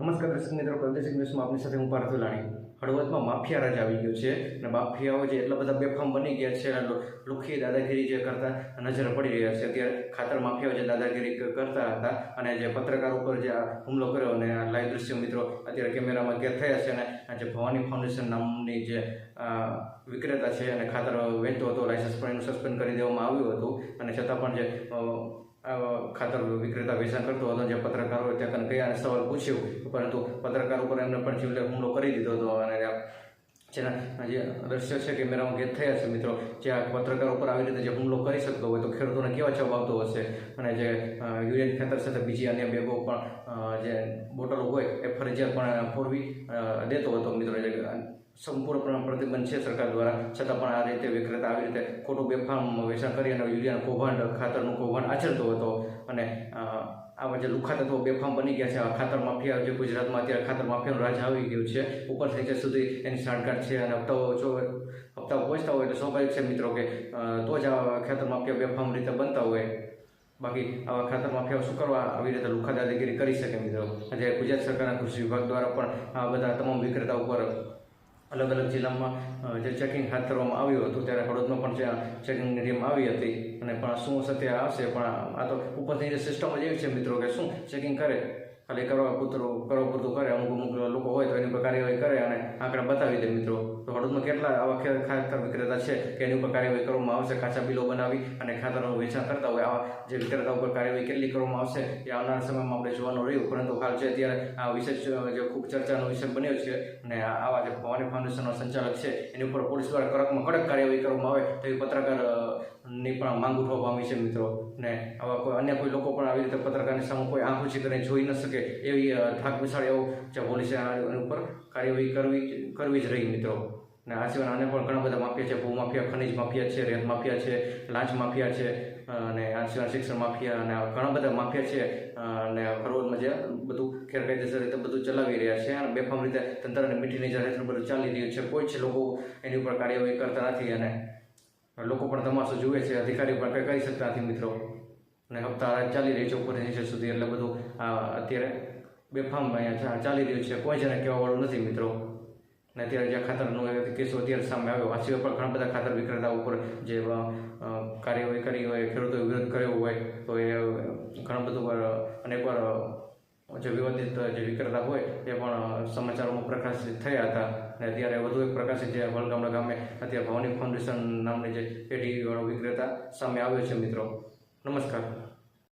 નમસ્કાર દર્શક મિત્રો, પ્રાદેશિક ન્યૂઝમાં આપની સાથે હું પાર્થ લાણી. હળવદમાં માફિયા રાજ આવી ગયો છે અને માફિયાઓ જે એટલા બધા બેફામ બની ગયા છે અને લુખી દાદાગીરી જે કરતા નજર પડી રહ્યા છે. અત્યારે ખાતર માફિયાઓ જે દાદાગીરી કરતા હતા અને જે પત્રકાર ઉપર જે હુમલો કર્યો અને લાઈવ દ્રશ્ય મિત્રો અત્યારે કેમેરામાં કેદ થયા છે અને જે ભવાની ફાઉન્ડેશન નામની જે વિક્રેતા છે અને ખાતર વહેતો હતો લાઇસન્સ પણ એનું સસ્પેન્ડ કરી દેવામાં આવ્યું હતું. અને છતાં પણ જે ખાતર વિક્રેતા વેચાણ કરતો હતો, જે પત્રકારોએ ત્યાં કને ગયા અને સવાલ પૂછ્યો, પરંતુ પત્રકાર ઉપર એમને પણ જીવલે હુમલો કરી દીધો હતો અને જેના, જે દ્રશ્ય છે કેમેરામાં કેદ થયા છે મિત્રો, જે આ પત્રકાર ઉપર આવી રીતે જે હુમલો કરી શકતો હોય તો ખેડૂતોને કેવા જવાબ આવતો હશે? અને જે યુરિયન ખેતર ખાતર સાથે બીજી અન્ય બેગો પણ જે બોટલો હોય એ ફરજિયાત પણ ફોરવી દેતો હતો મિત્રો જે સંપૂર્ણપણે પ્રતિબંધ છે સરકાર દ્વારા. છતાં પણ આ રીતે વિક્રેતા આવી રીતે ખોટું બેફામ વેચાણ કરી અને યુરિયાનું કૌભાંડ, ખાતરનું કૌભાંડ આચરતો હતો અને આવા જે લુખા તત્વો બેફામ બની ગયા છે. આ ખાતર માફિયા જે ગુજરાતમાં અત્યારે ખાતર માફિયાનું રાજ આવી ગયું છે. ઉપરથી નીચે સુધી એની સાંઠગાંઠ છે અને હપ્તાઓ જો હપ્તાઓ પહોંચતા હોય તો સ્વાભાવિક છે મિત્રો કે તો જ આ ખાતર માફિયા બેફામ રીતે બનતા હોય. બાકી આવા ખાતર માફિયાઓ શું કરવા? આવી રીતે લુખા દાદાગીરી કરી શકે મિત્રો. આજે ગુજરાત સરકારના કૃષિ વિભાગ દ્વારા પણ આ બધા તમામ વિક્રેતા ઉપર અલગ અલગ જિલ્લામાં જે ચેકિંગ હાથ ધરવામાં આવ્યું હતું, ત્યારે હળવદમાં પણ જ્યાં ચેકિંગની ટીમ આવી હતી. અને પણ શું સત્ય આવશે, પણ આ તો ઉપરથી જે સિસ્ટમ જ એવી છે મિત્રો, કે શું ચેકિંગ કરે? ખાલી કરવા પૂરતું કરવા પૂરતું કરે, અમુક અમુક લોકો હોય તો એની ઉપર કાર્યવાહી કરે અને આંકડા બતાવી દે મિત્રો. તો હળદમાં કેટલા આવા ખાતર વિક્રેતા છે કે એની ઉપર કાર્યવાહી કરવામાં આવશે? કાચા બિલો બનાવી અને ખાતરનું વેચાણ કરતા હોય. આવા જે વિક્રેતા ઉપર કાર્યવાહી કેટલી કરવામાં આવશે એ આવનારા સમયમાં આપણે જોવાનું રહ્યું. પરંતુ હાલ છે અત્યારે આ વિશેષ, જે ખૂબ ચર્ચાનો વિષય બન્યો છે અને આવા જે ભવાની ફાઉન્ડેશનનો સંચાલક છે, એની ઉપર પોલીસ દ્વારા કડકમાં કડક કાર્યવાહી કરવામાં આવે તો એ પત્રકાર ની પણ માંગ ઉઠવા પામી છે મિત્રો. ને આવા કોઈ અન્ય કોઈ લોકો પણ આવી રીતે પત્રકારની સામે કોઈ આંખ ઊંચી કરીને જોઈ ન શકે એવી થાક વિશાળ એવો જે પોલીસે ઉપર કાર્યવાહી કરવી કરવી જ રહી મિત્રો. ને આ સિવાય આને પણ ઘણા બધા માફિયા છે. ભૂ માફિયા, ખનિજ માફિયા છે રેત માફિયા છે, લાંચ માફિયા છે અને આ સિવાય શિક્ષણ માફિયા અને ઘણા બધા માફિયા છે અને હળવદમાં જે બધું ગેરકાયદેસર રીતે બધું ચલાવી રહ્યા છે અને બેફામ રીતે તંત્ર અને મીઠી નજર હેઠળ બધું ચાલી રહ્યું છે. કોઈ જ લોકો એની ઉપર કાર્યવાહી કરતા નથી અને લોકો પણ તમાશો જુએ છે અધિકારી પણ કંઈ કરી શકતા નથી મિત્રો. અને હપ્તા ચાલી રહી છે ઉપર નીચે સુધી, એટલે બધું આ અત્યારે બેફામ અહીંયા ચાલી રહ્યું છે. કોઈ જેને કહેવાવાળું નથી મિત્રો. અને અત્યારે જે ખાતરનો કેસો અત્યારે સામે આવ્યો. આ સિવાય પણ ઘણા બધા ખાતર વિક્રેતા ઉપર જે કાર્યવાહી કરી હોય, ખેડૂતોએ વિરોધ કર્યો હોય, તો એ ઘણું બધું વાર અનેકવાર જે વિવાદિત જે વિક્રેતા હોય, એ પણ સમાચારોમાં પ્રકાશિત થયા હતા. અને અત્યારે વધુ એક પ્રકાશિત જે વલગામડા ગામે અત્યારે ભવાની ફાઉન્ડેશન નામની જે પેઢી વિક્રેતા સામે આવ્યો છે મિત્રો. નમસ્કાર.